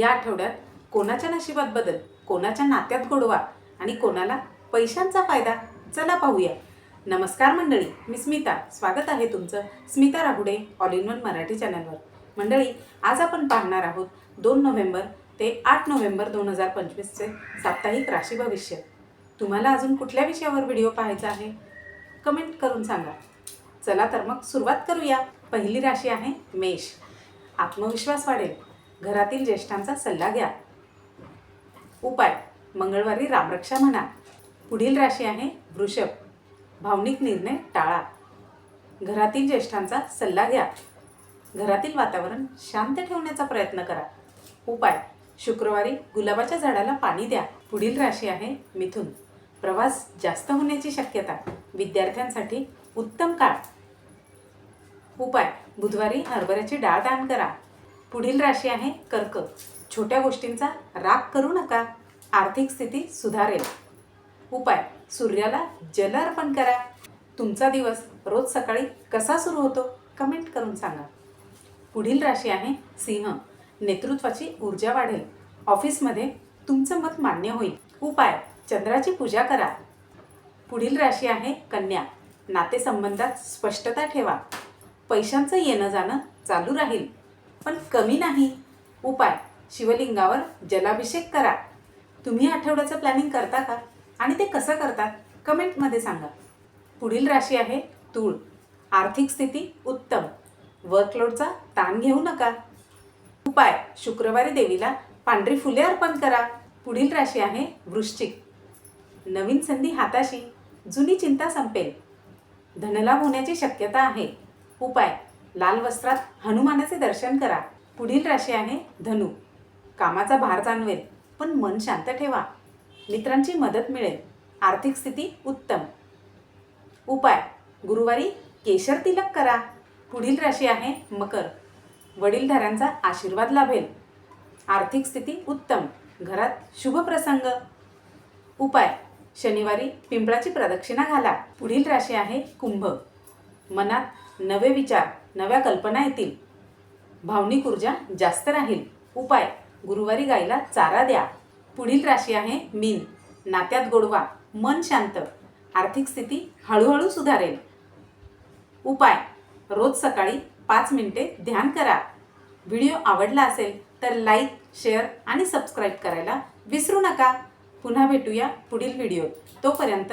या आठवड्यात कोणाच्या नशिबात बदल कोणाच्या नात्यात गोडवा आणि कोणाला पैशांचा फायदा चला पाहूया. नमस्कार मंडळी मी स्मिता. स्वागत आहे तुमचं Smita Rahude all in one Marathi चॅनलवर. मंडळी आज आपण पाहणार आहोत दोन नोव्हेंबर ते आठ नोव्हेंबर दोन हजार पंचवीसचे साप्ताहिक राशी भविष्य. तुम्हाला अजून कुठल्या विषयावर व्हिडिओ पाहायचा आहे? कमेंट करून सांगा. चला तर मग सुरुवात करूया. पहिली राशी आहे मेष. आत्मविश्वास वाढेल. घरातील ज्येष्ठांचा सल्ला घ्या. उपाय. मंगळवारी रामरक्षा म्हणा. पुढील राशी आहे वृषभ. भावनिक निर्णय टाळा. घरातील ज्येष्ठांचा सल्ला घ्या. घरातील वातावरण शांत ठेवण्याचा प्रयत्न करा. उपाय. शुक्रवारी गुलाबाच्या झाडाला पाणी द्या. पुढील राशी आहे मिथुन. प्रवास जास्त होण्याची शक्यता. विद्यार्थ्यांसाठी उत्तम काळ. उपाय. बुधवारी हरभऱ्याची डाळ दान करा. पुढील राशी आहे कर्क. छोट्या गोष्टींचा राग करू नका. आर्थिक स्थिती सुधारेल. उपाय. सूर्याला जल अर्पण करा. तुमचा दिवस रोज सकाळी कसा सुरू होतो? कमेंट करून सांगा. पुढील राशी आहे सिंह. नेतृत्वाची ऊर्जा वाढेल. ऑफिसमध्ये तुमचं मत मान्य होईल. उपाय. चंद्राची पूजा करा. पुढील राशी आहे कन्या. नातेसंबंधात स्पष्टता ठेवा. पैशांचं येणं जाणं चालू राहील. पण कमी नाही. उपाय शिवलिंगावर जलाभिषेक करा. तुम्ही आठवड्याचं प्लॅनिंग करता का? आणि ते कसं करतात? कमेंटमध्ये सांगा. पुढील राशी आहे तूळ. आर्थिक स्थिती उत्तम. वर्कलोडचा ताण घेऊ नका. उपाय शुक्रवारी देवीला पांढरी फुले अर्पण करा. पुढील राशी आहे वृश्चिक. नवीन संधी हाताशी. जुनी चिंता संपेल. धनलाभ होण्याची शक्यता आहे. उपाय लाल वस्त्रात हनुमानाचे दर्शन करा. पुढील राशी आहे धनु. कामाचा भार जाणवेल पण मन शांत ठेवा. मित्रांची मदत मिळेल. आर्थिक स्थिती उत्तम. उपाय. गुरुवारी केशर तिलक करा. पुढील राशी आहे मकर. वडीलधाऱ्यांचा आशीर्वाद लाभेल. आर्थिक स्थिती उत्तम. घरात शुभ प्रसंग. उपाय. शनिवारी पिंपळाची प्रदक्षिणा घाला. पुढील राशी आहे कुंभ. मनात नवे विचार. नव्या कल्पना येतील. भावनिक ऊर्जा जास्त राहील. उपाय. गुरुवारी गायला चारा द्या. पुढील राशी आहे मीन. नात्यात गोडवा मन शांत. आर्थिक स्थिती हळूहळू सुधारेल. उपाय. रोज सकाळी पाच मिनिटे ध्यान करा. व्हिडिओ आवडला असेल तर लाईक शेअर आणि सबस्क्राईब करायला विसरू नका. पुन्हा भेटूया पुढील व्हिडिओत. तोपर्यंत